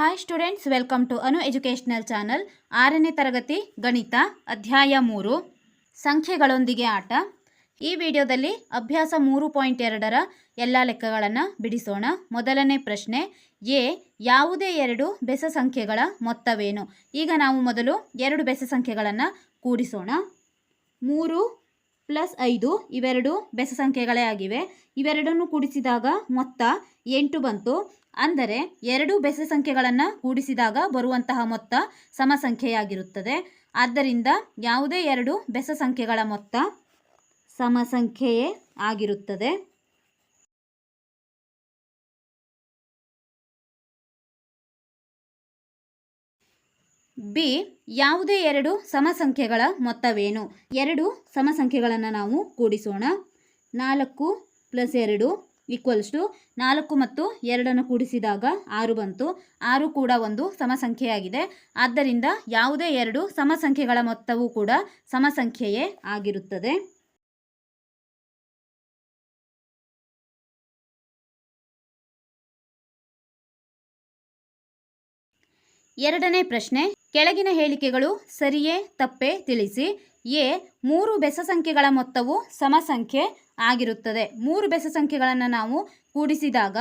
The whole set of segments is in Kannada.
Hi students welcome to Anu educational channel ಆರನೇ ತರಗತಿ, ಗಣಿತ, ಅಧ್ಯಾಯ ಮೂರು, ಸಂಖ್ಯೆಗಳೊಂದಿಗೆ ಆಟ. ಈ ವಿಡಿಯೋದಲ್ಲಿ ಅಭ್ಯಾಸ ಮೂರು ಪಾಯಿಂಟ್ ಎರಡರ ಎಲ್ಲ ಲೆಕ್ಕಗಳನ್ನು ಬಿಡಿಸೋಣ. ಮೊದಲನೇ ಪ್ರಶ್ನೆ, ಎ, ಯಾವುದೇ ಎರಡು ಬೆಸ ಸಂಖ್ಯೆಗಳ ಮೊತ್ತವೇನು? ಈಗ ನಾವು ಮೊದಲು ಎರಡು ಬೆಸ ಸಂಖ್ಯೆಗಳನ್ನು ಕೂಡಿಸೋಣ. ಮೂರು ಪ್ಲಸ್ ಐದು, ಇವೆರಡು ಬೆಸ ಸಂಖ್ಯೆಗಳೇ ಆಗಿವೆ. ಇವೆರಡನ್ನು ಕೂಡಿಸಿದಾಗ ಮೊತ್ತ ಎಂಟು ಬಂತು. ಅಂದರೆ ಎರಡು ಬೆಸ ಸಂಖ್ಯೆಗಳನ್ನು ಕೂಡಿಸಿದಾಗ ಬರುವಂತಹ ಮೊತ್ತ ಸಮ ಸಂಖ್ಯೆಯಾಗಿರುತ್ತದೆ ಆದ್ದರಿಂದ ಯಾವುದೇ ಎರಡು ಬೆಸ ಸಂಖ್ಯೆಗಳ ಮೊತ್ತ ಸಮ ಸಂಖ್ಯೆಯೇ ಆಗಿರುತ್ತದೆ. ಬಿ. ಯಾವುದೇ ಎರಡು ಸಮ ಸಂಖ್ಯೆಗಳ ಮೊತ್ತವೇನು? ಎರಡು ಸಮ ಸಂಖ್ಯೆಗಳನ್ನು ನಾವು ಕೂಡಿಸೋಣ. ನಾಲ್ಕು ಪ್ಲಸ್ ಎರಡು ಈಕ್ವಲ್ಸ್ ಟು ನಾಲ್ಕು ಮತ್ತು ಎರಡನ್ನು ಕೂಡಿಸಿದಾಗ ಆರು ಬಂತು. ಆರು ಕೂಡ ಒಂದು ಸಮಸಂಖ್ಯೆಯಾಗಿದೆ. ಆದ್ದರಿಂದ ಯಾವುದೇ ಎರಡು ಸಮಸಂಖ್ಯೆಗಳ ಮೊತ್ತವೂ ಕೂಡ ಸಮಸಂಖ್ಯೆಯೇ ಆಗಿರುತ್ತದೆ. ಎರಡನೇ ಪ್ರಶ್ನೆ, ಕೆಳಗಿನ ಹೇಳಿಕೆಗಳು ಸರಿಯೇ, ತಪ್ಪೇ ತಿಳಿಸಿ. ಎ, ಮೂರು ಬೆಸ ಸಂಖ್ಯೆಗಳ ಮೊತ್ತವು ಸಮ ಸಂಖ್ಯೆ ಆಗಿರುತ್ತದೆ. ಮೂರು ಬೆಸ ಸಂಖ್ಯೆಗಳನ್ನು ನಾವು ಕೂಡಿಸಿದಾಗ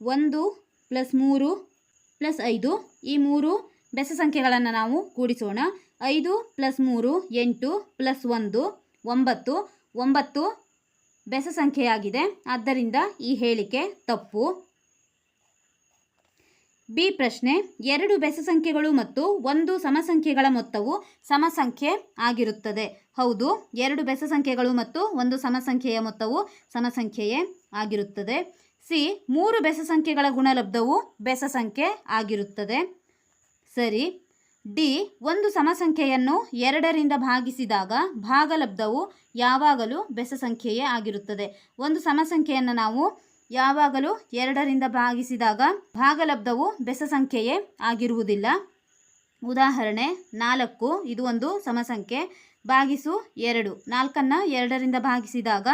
ಒಂದು ಪ್ಲಸ್ ಮೂರು ಪ್ಲಸ್ ಐದು, ಈ ಮೂರು ಬೆಸ ಸಂಖ್ಯೆಗಳನ್ನು ನಾವು ಕೂಡಿಸೋಣ. ಐದು ಪ್ಲಸ್ ಮೂರು, ಎಂಟು ಪ್ಲಸ್ ಒಂದು, ಒಂಬತ್ತು. ಒಂಬತ್ತು ಬೆಸ ಸಂಖ್ಯೆಯಾಗಿದೆ ಆದ್ದರಿಂದ ಈ ಹೇಳಿಕೆ ತಪ್ಪು. ಬಿ ಪ್ರಶ್ನೆ, ಎರಡು ಬೆಸ ಸಂಖ್ಯೆಗಳು ಮತ್ತು ಒಂದು ಸಮಸಂಖ್ಯೆಗಳ ಮೊತ್ತವು ಸಮಸಂಖ್ಯೆ ಆಗಿರುತ್ತದೆ. ಹೌದು, ಎರಡು ಬೆಸ ಸಂಖ್ಯೆಗಳು ಮತ್ತು ಒಂದು ಸಮಸಂಖ್ಯೆಯ ಮೊತ್ತವು ಸಮಸಂಖ್ಯೆಯೇ ಆಗಿರುತ್ತದೆ. ಸಿ, ಮೂರು ಬೆಸ ಸಂಖ್ಯೆಗಳ ಗುಣಲಬ್ಧವು ಬೆಸ ಸಂಖ್ಯೆ ಆಗಿರುತ್ತದೆ. ಸರಿ, ಡಿ, ಒಂದು ಸಮಸಂಖ್ಯೆಯನ್ನು ಎರಡರಿಂದ ಭಾಗಿಸಿದಾಗ ಭಾಗಲಬ್ಧವು ಯಾವಾಗಲೂ ಬೆಸ ಸಂಖ್ಯೆಯೇ ಆಗಿರುತ್ತದೆ. ಒಂದು ಸಮಸಂಖ್ಯೆಯನ್ನು ನಾವು ಯಾವಾಗಲೂ ಎರಡರಿಂದ ಭಾಗಿಸಿದಾಗ ಭಾಗಲಬ್ಧವು ಬೆಸ ಸಂಖ್ಯೆಯೇ ಆಗಿರುವುದಿಲ್ಲ. ಉದಾಹರಣೆ, ನಾಲ್ಕು, ಇದು ಒಂದು ಸಮಸಂಖ್ಯೆ. ಭಾಗಿಸು ಎರಡು. ನಾಲ್ಕನ್ನು ಎರಡರಿಂದ ಭಾಗಿಸಿದಾಗ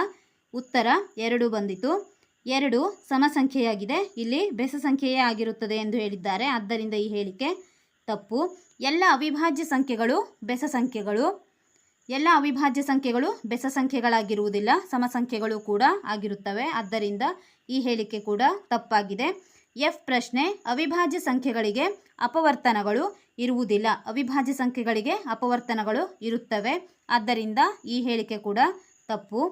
ಉತ್ತರ ಎರಡು ಬಂದಿತು. ಎರಡು ಸಮಸಂಖ್ಯೆಯಾಗಿದೆ. ಇಲ್ಲಿ ಬೆಸ ಸಂಖ್ಯೆಯೇ ಆಗಿರುತ್ತದೆ ಎಂದು ಹೇಳಿದ್ದಾರೆ. ಆದ್ದರಿಂದ ಈ ಹೇಳಿಕೆ ತಪ್ಪು. ಎಲ್ಲ ಅವಿಭಾಜ್ಯ ಸಂಖ್ಯೆಗಳು ಬೆಸ ಸಂಖ್ಯೆಗಳು. ಎಲ್ಲ ಅವಿಭಾಜ್ಯ ಸಂಖ್ಯೆಗಳು ಬೆಸ ಸಂಖ್ಯೆಗಳಾಗಿರುವುದಿಲ್ಲ ಸಮ ಸಂಖ್ಯೆಗಳು ಕೂಡ ಆಗಿರುತ್ತವೆ. ಆದ್ದರಿಂದ ಈ ಹೇಳಿಕೆ ಕೂಡ ತಪ್ಪಾಗಿದೆ. ಎಫ್ ಪ್ರಶ್ನೆ, ಅವಿಭಾಜ್ಯ ಸಂಖ್ಯೆಗಳಿಗೆ ಅಪವರ್ತನಗಳು ಇರುವುದಿಲ್ಲ. ಅವಿಭಾಜ್ಯ ಸಂಖ್ಯೆಗಳಿಗೆ ಅಪವರ್ತನಗಳು ಇರುತ್ತವೆ. ಆದ್ದರಿಂದ ಈ ಹೇಳಿಕೆ ಕೂಡ ತಪ್ಪು.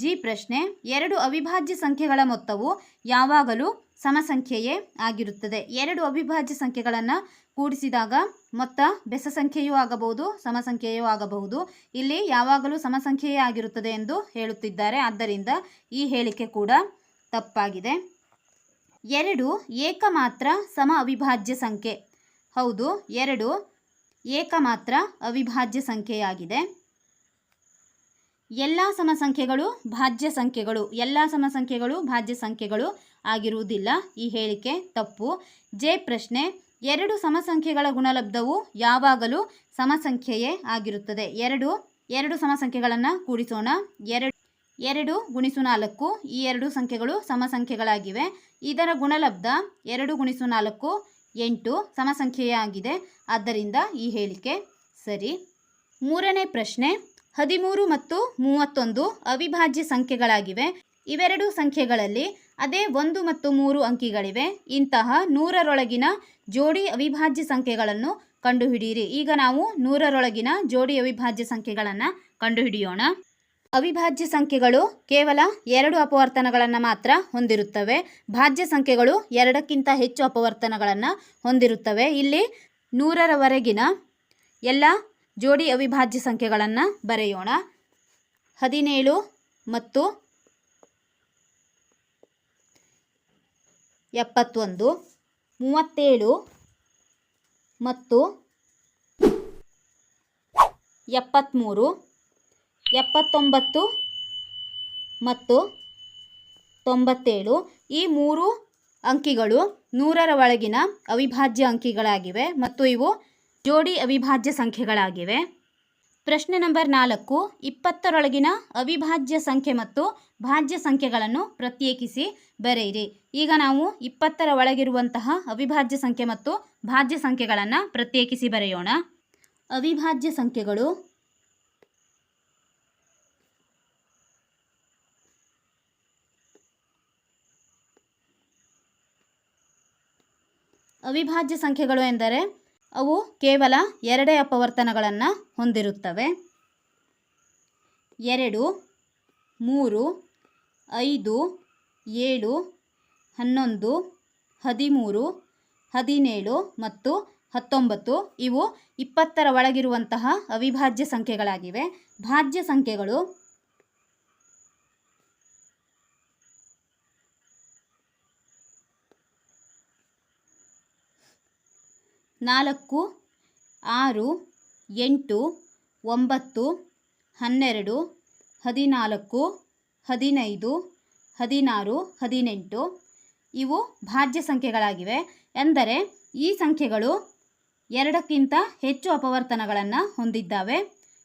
ಜಿ ಪ್ರಶ್ನೆ, ಎರಡು ಅವಿಭಾಜ್ಯ ಸಂಖ್ಯೆಗಳ ಮೊತ್ತವು ಯಾವಾಗಲೂ ಸಮಸಂಖ್ಯೆಯೇ ಆಗಿರುತ್ತದೆ. ಎರಡು ಅವಿಭಾಜ್ಯ ಸಂಖ್ಯೆಗಳನ್ನು ಕೂಡಿಸಿದಾಗ ಮೊತ್ತ ಬೆಸ ಸಂಖ್ಯೆಯೂ ಆಗಬಹುದು, ಸಮಸಂಖ್ಯೆಯೂ ಆಗಬಹುದು. ಇಲ್ಲಿ ಯಾವಾಗಲೂ ಸಮಸಂಖ್ಯೆಯೇ ಆಗಿರುತ್ತದೆ ಎಂದು ಹೇಳುತ್ತಿದ್ದಾರೆ. ಆದ್ದರಿಂದ ಈ ಹೇಳಿಕೆ ಕೂಡ ತಪ್ಪಾಗಿದೆ. ಎರಡು ಏಕಮಾತ್ರ ಸಮ ಅವಿಭಾಜ್ಯ ಸಂಖ್ಯೆ. ಹೌದು, ಎರಡು ಏಕಮಾತ್ರ ಅವಿಭಾಜ್ಯ ಸಂಖ್ಯೆಯಾಗಿದೆ. ಎಲ್ಲ ಸಮ ಸಂಖ್ಯೆಗಳು ಭಾಜ್ಯ ಸಂಖ್ಯೆಗಳು. ಎಲ್ಲ ಸಮ ಸಂಖ್ಯೆಗಳು ಭಾಜ್ಯ ಸಂಖ್ಯೆಗಳು. ಆಗಿರುವುದಿಲ್ಲ. ಈ ಹೇಳಿಕೆ ತಪ್ಪು. ಜೆ ಪ್ರಶ್ನೆ, ಎರಡು ಸಮಸಂಖ್ಯೆಗಳ ಗುಣಲಬ್ಧವು ಯಾವಾಗಲೂ ಸಮಸಂಖ್ಯೆಯೇ ಆಗಿರುತ್ತದೆ. ಎರಡು ಎರಡು ಸಮಸಂಖ್ಯೆಗಳನ್ನು ಕೂಡಿಸೋಣ. ಎರಡು ಎರಡು ಗುಣಿಸು ನಾಲ್ಕು. ಈ ಎರಡು ಸಂಖ್ಯೆಗಳು ಸಮಸಂಖ್ಯೆಗಳಾಗಿವೆ. ಇದರ ಗುಣಲಬ್ಧ ಎರಡು ಗುಣಿಸು ನಾಲ್ಕು, ಎಂಟು ಸಮಸಂಖ್ಯೆಯಾಗಿದೆ ಆದ್ದರಿಂದ ಈ ಹೇಳಿಕೆ ಸರಿ. ಮೂರನೇ ಪ್ರಶ್ನೆ, ಹದಿಮೂರು ಮತ್ತು ಮೂವತ್ತೊಂದು ಅವಿಭಾಜ್ಯ ಸಂಖ್ಯೆಗಳಾಗಿವೆ. ಇವೆರಡು ಸಂಖ್ಯೆಗಳಲ್ಲಿ ಅದೇ ಒಂದು ಮತ್ತು ಮೂರು ಅಂಕಿಗಳಿವೆ. ಇಂತಹ ನೂರರೊಳಗಿನ ಜೋಡಿ ಅವಿಭಾಜ್ಯ ಸಂಖ್ಯೆಗಳನ್ನು ಕಂಡುಹಿಡಿಯಿರಿ. ಈಗ ನಾವು ನೂರರೊಳಗಿನ ಜೋಡಿ ಅವಿಭಾಜ್ಯ ಸಂಖ್ಯೆಗಳನ್ನು ಕಂಡುಹಿಡಿಯೋಣ. ಅವಿಭಾಜ್ಯ ಸಂಖ್ಯೆಗಳು ಕೇವಲ ಎರಡು ಅಪವರ್ತನಗಳನ್ನು ಮಾತ್ರ ಹೊಂದಿರುತ್ತವೆ. ಭಾಜ್ಯ ಸಂಖ್ಯೆಗಳು ಎರಡಕ್ಕಿಂತ ಹೆಚ್ಚು ಅಪವರ್ತನಗಳನ್ನು ಹೊಂದಿರುತ್ತವೆ. ಇಲ್ಲಿ ನೂರರವರೆಗಿನ ಎಲ್ಲ ಜೋಡಿ ಅವಿಭಾಜ್ಯ ಸಂಖ್ಯೆಗಳನ್ನು ಬರೆಯೋಣ. ಹದಿನೇಳು ಮತ್ತು ಎಪ್ಪತ್ತೊಂದು, ಮೂವತ್ತೇಳು ಮತ್ತು ಎಪ್ಪತ್ತ್ಮೂರು, ಎಪ್ಪತ್ತೊಂಬತ್ತು ಮತ್ತು ತೊಂಬತ್ತೇಳು. ಈ ಮೂರು ಅಂಕಿಗಳು ನೂರರ ಒಳಗಿನ ಅವಿಭಾಜ್ಯ ಅಂಕಿಗಳಾಗಿವೆ ಮತ್ತು ಇವು ಜೋಡಿ ಅವಿಭಾಜ್ಯ ಸಂಖ್ಯೆಗಳಾಗಿವೆ. ಪ್ರಶ್ನೆ ನಂಬರ್ ನಾಲ್ಕು, ಇಪ್ಪತ್ತರೊಳಗಿನ ಅವಿಭಾಜ್ಯ ಸಂಖ್ಯೆ ಮತ್ತು ಭಾಜ್ಯ ಸಂಖ್ಯೆಗಳನ್ನು ಪ್ರತ್ಯೇಕಿಸಿ ಬರೆಯಿರಿ. ಈಗ ನಾವು ಇಪ್ಪತ್ತರ ಒಳಗಿರುವಂತಹ ಅವಿಭಾಜ್ಯ ಸಂಖ್ಯೆ ಮತ್ತು ಭಾಜ್ಯ ಸಂಖ್ಯೆಗಳನ್ನು ಪ್ರತ್ಯೇಕಿಸಿ ಬರೆಯೋಣ. ಅವಿಭಾಜ್ಯ ಸಂಖ್ಯೆಗಳು ಅವಿಭಾಜ್ಯ ಸಂಖ್ಯೆಗಳು ಎಂದರೆ ಅವು ಕೇವಲ ಎರಡೇ ಅಪವರ್ತನಗಳನ್ನು ಹೊಂದಿರುತ್ತವೆ. ಎರಡು, ಮೂರು, ಐದು, ಏಳು, ಹನ್ನೊಂದು, ಹದಿಮೂರು, ಹದಿನೇಳು ಮತ್ತು ಹತ್ತೊಂಬತ್ತು ಇವು ಇಪ್ಪತ್ತರ ಒಳಗಿರುವಂತಹ ಅವಿಭಾಜ್ಯ ಸಂಖ್ಯೆಗಳಾಗಿವೆ. ಭಾಜ್ಯ ಸಂಖ್ಯೆಗಳು ನಾಲ್ಕು, ಆರು, ಎಂಟು, ಒಂಬತ್ತು, ಹನ್ನೆರಡು, ಹದಿನಾಲ್ಕು, ಹದಿನೈದು, ಹದಿನಾರು, ಹದಿನೆಂಟು ಇವು ಭಾಜ್ಯ ಸಂಖ್ಯೆಗಳಾಗಿವೆ. ಎಂದರೆ ಈ ಸಂಖ್ಯೆಗಳು ಎರಡಕ್ಕಿಂತ ಹೆಚ್ಚು ಅಪವರ್ತನಗಳನ್ನು ಹೊಂದಿದ್ದಾವೆ.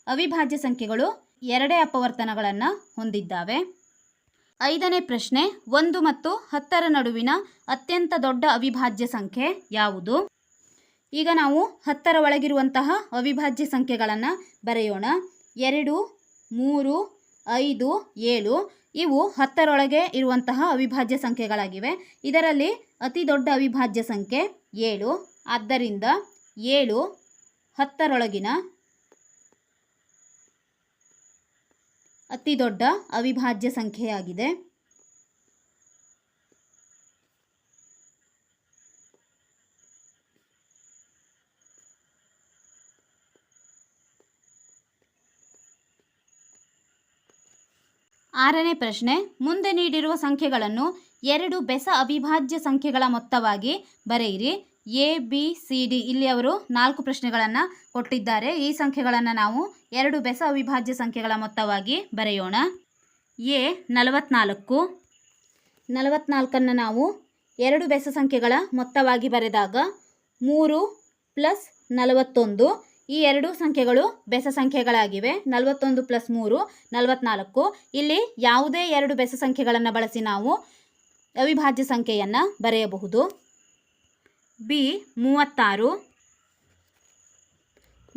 ಅವಿಭಾಜ್ಯ ಸಂಖ್ಯೆಗಳು ಎರಡೇ ಅಪವರ್ತನಗಳನ್ನು ಹೊಂದಿದ್ದಾವೆ. ಐದನೇ ಪ್ರಶ್ನೆ, ಒಂದು ಮತ್ತು ಹತ್ತರ ನಡುವಿನ ಅತ್ಯಂತ ದೊಡ್ಡ ಅವಿಭಾಜ್ಯ ಸಂಖ್ಯೆ ಯಾವುದು? ಈಗ ನಾವು ಹತ್ತರ ಒಳಗಿರುವಂತಹ ಅವಿಭಾಜ್ಯ ಸಂಖ್ಯೆಗಳನ್ನು ಬರೆಯೋಣ. ಎರಡು, ಮೂರು, ಐದು, ಏಳು ಇವು ಹತ್ತರೊಳಗೆ ಇರುವಂತಹ ಅವಿಭಾಜ್ಯ ಸಂಖ್ಯೆಗಳಾಗಿವೆ. ಇದರಲ್ಲಿ ಅತಿ ದೊಡ್ಡ ಅವಿಭಾಜ್ಯ ಸಂಖ್ಯೆ ಏಳು. ಆದ್ದರಿಂದ ಏಳು ಹತ್ತರೊಳಗಿನ ಅತಿ ದೊಡ್ಡ ಅವಿಭಾಜ್ಯ ಸಂಖ್ಯೆಯಾಗಿದೆ. ಆರನೇ ಪ್ರಶ್ನೆ, ಮುಂದೆ ನೀಡಿರುವ ಸಂಖ್ಯೆಗಳನ್ನು ಎರಡು ಬೆಸ ಅವಿಭಾಜ್ಯ ಸಂಖ್ಯೆಗಳ ಮೊತ್ತವಾಗಿ ಬರೆಯಿರಿ. A, B, C, D. ಇಲ್ಲಿ ಅವರು ನಾಲ್ಕು ಪ್ರಶ್ನೆಗಳನ್ನು ಕೊಟ್ಟಿದ್ದಾರೆ. ಈ ಸಂಖ್ಯೆಗಳನ್ನು ನಾವು ಎರಡು ಬೆಸ ಅವಿಭಾಜ್ಯ ಸಂಖ್ಯೆಗಳ ಮೊತ್ತವಾಗಿ ಬರೆಯೋಣ. ಎ, ನಲವತ್ನಾಲ್ಕು. ನಲವತ್ನಾಲ್ಕನ್ನು ನಾವು ಎರಡು ಬೆಸ ಸಂಖ್ಯೆಗಳ ಮೊತ್ತವಾಗಿ ಬರೆದಾಗ ಮೂರು ಪ್ಲಸ್ ನಲವತ್ತೊಂದು. ಈ ಎರಡು ಸಂಖ್ಯೆಗಳು ಬೆಸ ಸಂಖ್ಯೆಗಳಾಗಿವೆ. ನಲವತ್ತೊಂದು ಪ್ಲಸ್ ಮೂರು, ನಲವತ್ನಾಲ್ಕು. ಇಲ್ಲಿ ಯಾವುದೇ ಎರಡು ಬೆಸ ಸಂಖ್ಯೆಗಳನ್ನು ಬಳಸಿ ನಾವು ಅವಿಭಾಜ್ಯ ಸಂಖ್ಯೆಯನ್ನು ಬರೆಯಬಹುದು. ಬಿ, ಮೂವತ್ತಾರು.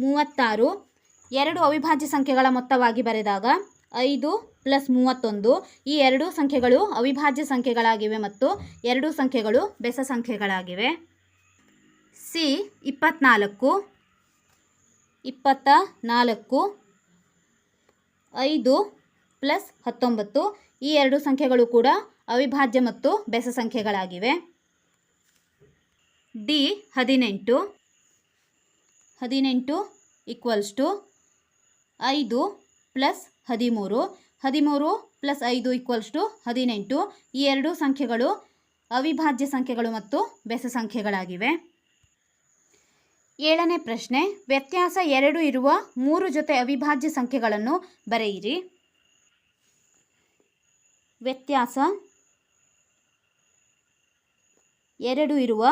ಮೂವತ್ತಾರು. ಎರಡು ಅವಿಭಾಜ್ಯ ಸಂಖ್ಯೆಗಳ ಮೊತ್ತವಾಗಿ ಬರೆದಾಗ ಐದು ಪ್ಲಸ್ ಮೂವತ್ತೊಂದು. ಈ ಎರಡೂ ಸಂಖ್ಯೆಗಳು ಅವಿಭಾಜ್ಯ ಸಂಖ್ಯೆಗಳಾಗಿವೆ ಮತ್ತು ಎರಡೂ ಸಂಖ್ಯೆಗಳು ಬೆಸ ಸಂಖ್ಯೆಗಳಾಗಿವೆ. ಸಿ, ಇಪ್ಪತ್ನಾಲ್ಕು. ಇಪ್ಪತ್ತ ನಾಲ್ಕು, ಐದು ಪ್ಲಸ್ ಹತ್ತೊಂಬತ್ತು, ಈ ಎರಡು ಸಂಖ್ಯೆಗಳು ಕೂಡ ಅವಿಭಾಜ್ಯ ಮತ್ತು ಬೆಸ ಸಂಖ್ಯೆಗಳಾಗಿವೆ. ಡಿ ಹದಿನೆಂಟು ಹದಿನೆಂಟು ಈಕ್ವಲ್ಸ್ ಟು ಐದು ಪ್ಲಸ್ ಹದಿಮೂರು ಹದಿಮೂರು ಪ್ಲಸ್ ಐದು ಈಕ್ವಲ್ಸ್ ಟು ಹದಿನೆಂಟು, ಈ ಎರಡೂ ಸಂಖ್ಯೆಗಳು ಅವಿಭಾಜ್ಯ ಸಂಖ್ಯೆಗಳು ಮತ್ತು ಬೆಸ ಸಂಖ್ಯೆಗಳಾಗಿವೆ. ಏಳನೇ ಪ್ರಶ್ನೆ, ವ್ಯತ್ಯಾಸ ಎರಡು ಇರುವ ಮೂರು ಜೊತೆ ಅವಿಭಾಜ್ಯ ಸಂಖ್ಯೆಗಳನ್ನು ಬರೆಯಿರಿ. ವ್ಯತ್ಯಾಸ ಎರಡು ಇರುವ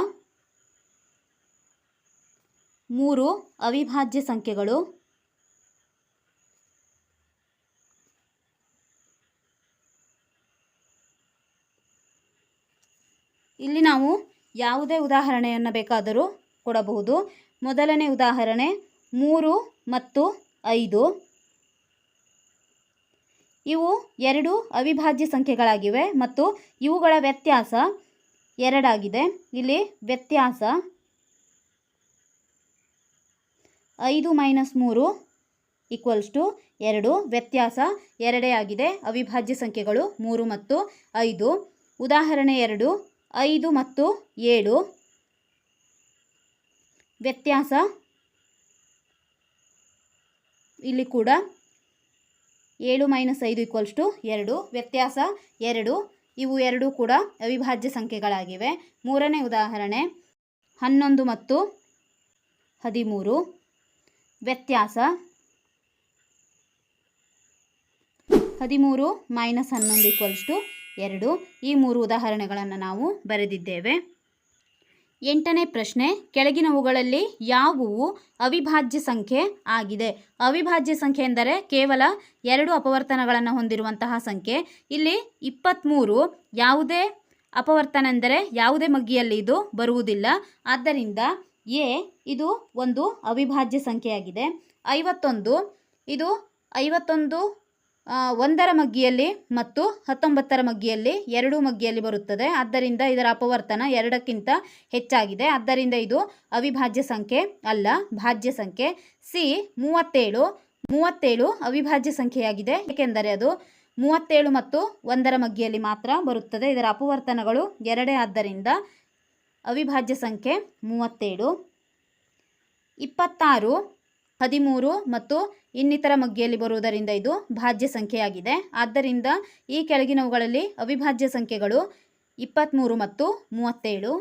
ಮೂರು ಅವಿಭಾಜ್ಯ ಸಂಖ್ಯೆಗಳು ಇಲ್ಲಿ ನಾವು ಯಾವುದೇ ಉದಾಹರಣೆಯನ್ನು ಬೇಕಾದರೂ ಕೊಡಬಹುದು. ಮೊದಲನೇ ಉದಾಹರಣೆ ಮೂರು ಮತ್ತು ಐದು. ಇವು ಎರಡು ಅವಿಭಾಜ್ಯ ಸಂಖ್ಯೆಗಳಾಗಿವೆ ಮತ್ತು ಇವುಗಳ ವ್ಯತ್ಯಾಸ ಎರಡಾಗಿದೆ. ಇಲ್ಲಿ ವ್ಯತ್ಯಾಸ ಐದು ಮೈನಸ್ ಮೂರು ಈಕ್ವಲ್ಸ್ ಟು ಎರಡು. ವ್ಯತ್ಯಾಸ ಎರಡೇ ಆಗಿದೆ. ಅವಿಭಾಜ್ಯ ಸಂಖ್ಯೆಗಳು ಮೂರು ಮತ್ತು ಐದು. ಉದಾಹರಣೆ ಎರಡು, ಐದು ಮತ್ತು ಏಳು. ವ್ಯತ್ಯಾಸ ಇಲ್ಲಿ ಕೂಡ ಏಳು ಮೈನಸ್ ಐದು ಈಕ್ವಲ್ಸ್ ಟು ಎರಡು. ವ್ಯತ್ಯಾಸ ಎರಡು. ಇವು ಎರಡೂ ಕೂಡ ಅವಿಭಾಜ್ಯ ಸಂಖ್ಯೆಗಳಾಗಿವೆ. ಮೂರನೇ ಉದಾಹರಣೆ, ಹನ್ನೊಂದು ಮತ್ತು ಹದಿಮೂರು. ವ್ಯತ್ಯಾಸ ಹದಿಮೂರು ಮೈನಸ್ ಹನ್ನೊಂದು ಈಕ್ವಲ್ಸ್ ಟು ಎರಡು. ಈ ಮೂರು ಉದಾಹರಣೆಗಳನ್ನು ನಾವು ಬರೆದಿದ್ದೇವೆ. ಎಂಟನೇ ಪ್ರಶ್ನೆ, ಕೆಳಗಿನವುಗಳಲ್ಲಿ ಯಾವುವು ಅವಿಭಾಜ್ಯ ಸಂಖ್ಯೆ ಆಗಿದೆ? ಅವಿಭಾಜ್ಯ ಸಂಖ್ಯೆ ಎಂದರೆ ಕೇವಲ ಎರಡು ಅಪವರ್ತನಗಳನ್ನು ಹೊಂದಿರುವಂತಹ ಸಂಖ್ಯೆ. ಇಲ್ಲಿ ಇಪ್ಪತ್ತ್ಮೂರು ಯಾವುದೇ ಅಪವರ್ತನ ಎಂದರೆ ಯಾವುದೇ ಮಗ್ಗಿಯಲ್ಲಿ ಇದು ಬರುವುದಿಲ್ಲ. ಆದ್ದರಿಂದ ಎ ಇದು ಒಂದು ಅವಿಭಾಜ್ಯ ಸಂಖ್ಯೆಯಾಗಿದೆ. ಐವತ್ತೊಂದು, ಇದು ಐವತ್ತೊಂದು ಒಂದರ ಮಗ್ಗಿಯಲ್ಲಿ ಮತ್ತು ಹತ್ತೊಂಬತ್ತರ ಮಗ್ಗಿಯಲ್ಲಿ ಎರಡು ಮಗ್ಗಿಯಲ್ಲಿ ಬರುತ್ತದೆ. ಆದ್ದರಿಂದ ಇದರ ಅಪವರ್ತನ ಎರಡಕ್ಕಿಂತ ಹೆಚ್ಚಾಗಿದೆ. ಆದ್ದರಿಂದ ಇದು ಅವಿಭಾಜ್ಯ ಸಂಖ್ಯೆ ಅಲ್ಲ, ಭಾಜ್ಯ ಸಂಖ್ಯೆ. ಸಿ, ಮೂವತ್ತೇಳು ಮೂವತ್ತೇಳು ಅವಿಭಾಜ್ಯ ಸಂಖ್ಯೆಯಾಗಿದೆ. ಏಕೆಂದರೆ ಅದು ಮೂವತ್ತೇಳು ಮತ್ತು ಒಂದರ ಮಗ್ಗಿಯಲ್ಲಿ ಮಾತ್ರ ಬರುತ್ತದೆ. ಇದರ ಅಪವರ್ತನಗಳು ಎರಡೇ. ಆದ್ದರಿಂದ ಅವಿಭಾಜ್ಯ ಸಂಖ್ಯೆ ಮೂವತ್ತೇಳು. ಇಪ್ಪತ್ತಾರು ಹದಿಮೂರು ಮತ್ತು ಇನ್ನಿತರ ಮಗ್ಗಿಯಲ್ಲಿ ಬರುವುದರಿಂದ ಇದು ಭಾಜ್ಯ ಸಂಖ್ಯೆಯಾಗಿದೆ. ಆದ್ದರಿಂದ ಈ ಕೆಳಗಿನವುಗಳಲ್ಲಿ ಅವಿಭಾಜ್ಯ ಸಂಖ್ಯೆಗಳು ಇಪ್ಪತ್ತ್ಮೂರು ಮತ್ತು ಮೂವತ್ತೇಳು.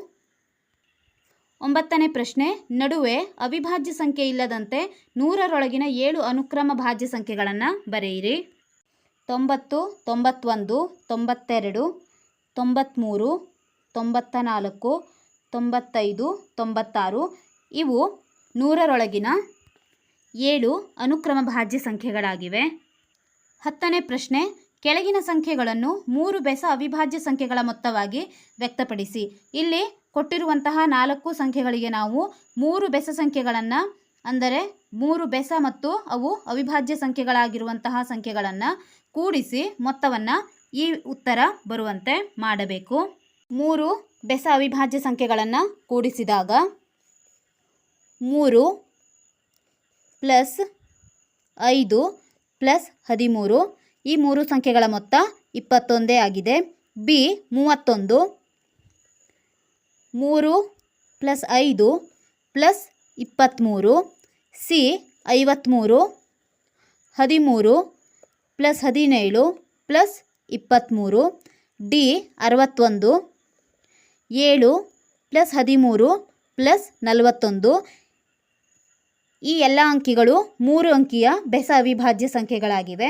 ಒಂಬತ್ತನೇ ಪ್ರಶ್ನೆ, ನಡುವೆ ಅವಿಭಾಜ್ಯ ಸಂಖ್ಯೆ ಇಲ್ಲದಂತೆ ನೂರರೊಳಗಿನ ಏಳು ಅನುಕ್ರಮ ಭಾಜ್ಯ ಸಂಖ್ಯೆಗಳನ್ನು ಬರೆಯಿರಿ. ತೊಂಬತ್ತು, ತೊಂಬತ್ತೊಂದು, ತೊಂಬತ್ತೆರಡು ತೊಂಬತ್ತ್ಮೂರು ತೊಂಬತ್ತ ನಾಲ್ಕು ತೊಂಬತ್ತೈದು, ತೊಂಬತ್ತಾರು ಇವು ನೂರರೊಳಗಿನ ಏಳು ಅನುಕ್ರಮ ಭಾಜ್ಯ ಸಂಖ್ಯೆಗಳಾಗಿವೆ. ಹತ್ತನೇ ಪ್ರಶ್ನೆ, ಕೆಳಗಿನ ಸಂಖ್ಯೆಗಳನ್ನು ಮೂರು ಬೆಸ ಅವಿಭಾಜ್ಯ ಸಂಖ್ಯೆಗಳ ಮೊತ್ತವಾಗಿ ವ್ಯಕ್ತಪಡಿಸಿ. ಇಲ್ಲಿ ಕೊಟ್ಟಿರುವಂತಹ ನಾಲ್ಕು ಸಂಖ್ಯೆಗಳಿಗೆ ನಾವು ಮೂರು ಬೆಸ ಸಂಖ್ಯೆಗಳನ್ನು, ಅಂದರೆ ಮೂರು ಬೆಸ ಮತ್ತು ಅವು ಅವಿಭಾಜ್ಯ ಸಂಖ್ಯೆಗಳಾಗಿರುವಂತಹ ಸಂಖ್ಯೆಗಳನ್ನು ಕೂಡಿಸಿ ಮೊತ್ತವನ್ನು ಈ ಉತ್ತರ ಬರುವಂತೆ ಮಾಡಬೇಕು. ಮೂರು ಬೆಸ ಅವಿಭಾಜ್ಯ ಸಂಖ್ಯೆಗಳನ್ನು ಕೂಡಿಸಿದಾಗ, ಮೂರು ಪ್ಲಸ್ ಐದು ಪ್ಲಸ್ ಹದಿಮೂರು. ಈ ಮೂರು ಸಂಖ್ಯೆಗಳ ಮೊತ್ತ ಇಪ್ಪತ್ತೊಂದೇ ಆಗಿದೆ. ಬಿ ಮೂವತ್ತೊಂದು. ಮೂರು ಪ್ಲಸ್ ಐದು ಪ್ಲಸ್ ಇಪ್ಪತ್ತ್ಮೂರು ಸಿ ಐವತ್ತ್ಮೂರು ಹದಿಮೂರು ಪ್ಲಸ್ ಹದಿನೇಳು ಪ್ಲಸ್ ಇಪ್ಪತ್ತ್ಮೂರು ಡಿ ಅರವತ್ತೊಂದು. ಏಳು ಪ್ಲಸ್ ಹದಿಮೂರು ಪ್ಲಸ್ ನಲವತ್ತೊಂದು. ಈ ಎಲ್ಲ ಅಂಕಿಗಳು ಮೂರು ಅಂಕಿಯ ಬೆಸ ಅವಿಭಾಜ್ಯ ಸಂಖ್ಯೆಗಳಾಗಿವೆ.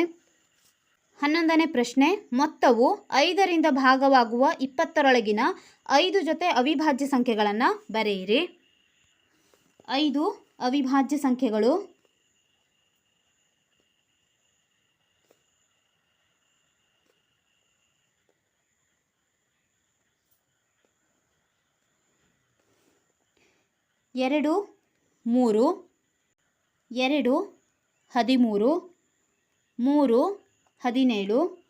ಹನ್ನೊಂದನೇ ಪ್ರಶ್ನೆ, ಮೊತ್ತವು ಐದರಿಂದ ಭಾಗವಾಗುವ ಇಪ್ಪತ್ತರೊಳಗಿನ ಐದು ಜೊತೆ ಅವಿಭಾಜ್ಯ ಸಂಖ್ಯೆಗಳನ್ನು ಬರೆಯಿರಿ. ಐದು ಅವಿಭಾಜ್ಯ ಸಂಖ್ಯೆಗಳು. ಎರಡು, ಮೂರು. ಎರಡು, ಹದಿಮೂರು, ಮೂರು, ಹದಿನೇಳು,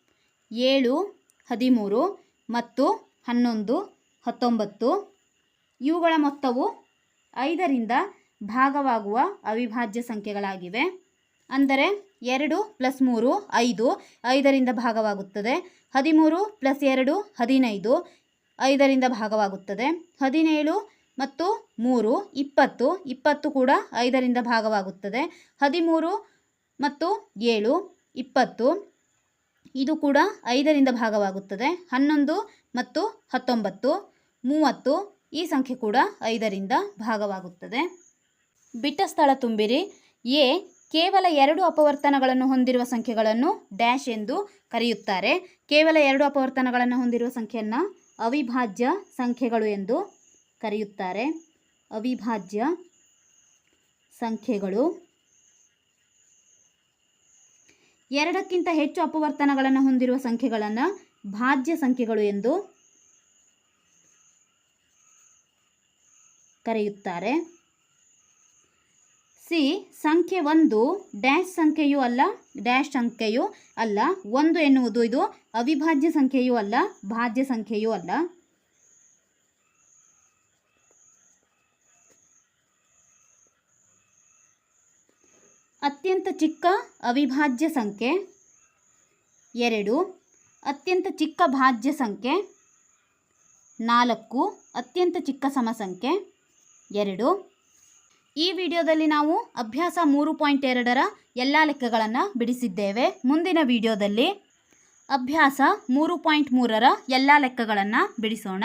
ಏಳು, ಹದಿಮೂರು ಮತ್ತು ಹನ್ನೊಂದು, ಹತ್ತೊಂಬತ್ತು. ಇವುಗಳ ಮೊತ್ತವು ಐದರಿಂದ ಭಾಗವಾಗುವ ಅವಿಭಾಜ್ಯ ಸಂಖ್ಯೆಗಳಾಗಿವೆ. ಅಂದರೆ ಎರಡು ಪ್ಲಸ್ ಮೂರು ಐದು ಐದರಿಂದ ಭಾಗವಾಗುತ್ತದೆ. ಹದಿಮೂರು ಪ್ಲಸ್ ಎರಡು ಹದಿನೈದು ಐದರಿಂದ ಭಾಗವಾಗುತ್ತದೆ. ಹದಿನೇಳು ಮತ್ತು ಮೂರು, ಇಪ್ಪತ್ತು ಇಪ್ಪತ್ತು ಕೂಡ ಐದರಿಂದ ಭಾಗವಾಗುತ್ತದೆ. ಹದಿಮೂರು ಮತ್ತು ಏಳು, ಇಪ್ಪತ್ತು, ಇದು ಕೂಡ ಐದರಿಂದ ಭಾಗವಾಗುತ್ತದೆ. ಹನ್ನೊಂದು ಮತ್ತು ಹತ್ತೊಂಬತ್ತು, ಮೂವತ್ತು ಈ ಸಂಖ್ಯೆ ಕೂಡ ಐದರಿಂದ ಭಾಗವಾಗುತ್ತದೆ. ಬಿಟ್ಟ ಸ್ಥಳ ತುಂಬಿರಿ. ಎ, ಕೇವಲ ಎರಡು ಅಪವರ್ತನಗಳನ್ನು ಹೊಂದಿರುವ ಸಂಖ್ಯೆಗಳನ್ನು ಡ್ಯಾಶ್ ಎಂದು ಕರೆಯುತ್ತಾರೆ. ಕೇವಲ ಎರಡು ಅಪವರ್ತನಗಳನ್ನು ಹೊಂದಿರುವ ಸಂಖ್ಯೆಯನ್ನು ಅವಿಭಾಜ್ಯ ಸಂಖ್ಯೆಗಳು ಎಂದು ಕರೆಯುತ್ತಾರೆ. ಅವಿಭಾಜ್ಯ ಸಂಖ್ಯೆಗಳು. ಎರಡಕ್ಕಿಂತ ಹೆಚ್ಚು ಅಪವರ್ತನಗಳನ್ನು ಹೊಂದಿರುವ ಸಂಖ್ಯೆಗಳನ್ನು ಭಾಜ್ಯ ಸಂಖ್ಯೆಗಳು ಎಂದು ಕರೆಯುತ್ತಾರೆ. ಸಿ, ಸಂಖ್ಯೆ ಒಂದು ಡ್ಯಾಶ್ ಸಂಖ್ಯೆಯೂ ಅಲ್ಲ, ಡ್ಯಾಶ್ ಸಂಖ್ಯೆಯೂ ಅಲ್ಲ. ಒಂದು ಎನ್ನುವುದು ಇದು ಅವಿಭಾಜ್ಯ ಸಂಖ್ಯೆಯೂ ಅಲ್ಲ, ಭಾಜ್ಯ ಸಂಖ್ಯೆಯೂ ಅಲ್ಲ. ಅತ್ಯಂತ ಚಿಕ್ಕ ಅವಿಭಾಜ್ಯ ಸಂಖ್ಯೆ. ಎರಡು, ಅತ್ಯಂತ ಚಿಕ್ಕ ಭಾಜ್ಯ ಸಂಖ್ಯೆ. ನಾಲ್ಕು, ಅತ್ಯಂತ ಚಿಕ್ಕ ಸಮಸಂಖ್ಯೆ. ಎರಡು, ಈ ವಿಡಿಯೋದಲ್ಲಿ ನಾವು ಅಭ್ಯಾಸ ಮೂರು ಪಾಯಿಂಟ್ ಎರಡರ ಎಲ್ಲ ಲೆಕ್ಕಗಳನ್ನು ಬಿಡಿಸಿದ್ದೇವೆ. ಮುಂದಿನ ವಿಡಿಯೋದಲ್ಲಿ ಅಭ್ಯಾಸ ಮೂರು ಪಾಯಿಂಟ್ ಮೂರರ ಎಲ್ಲ ಲೆಕ್ಕಗಳನ್ನು ಬಿಡಿಸೋಣ.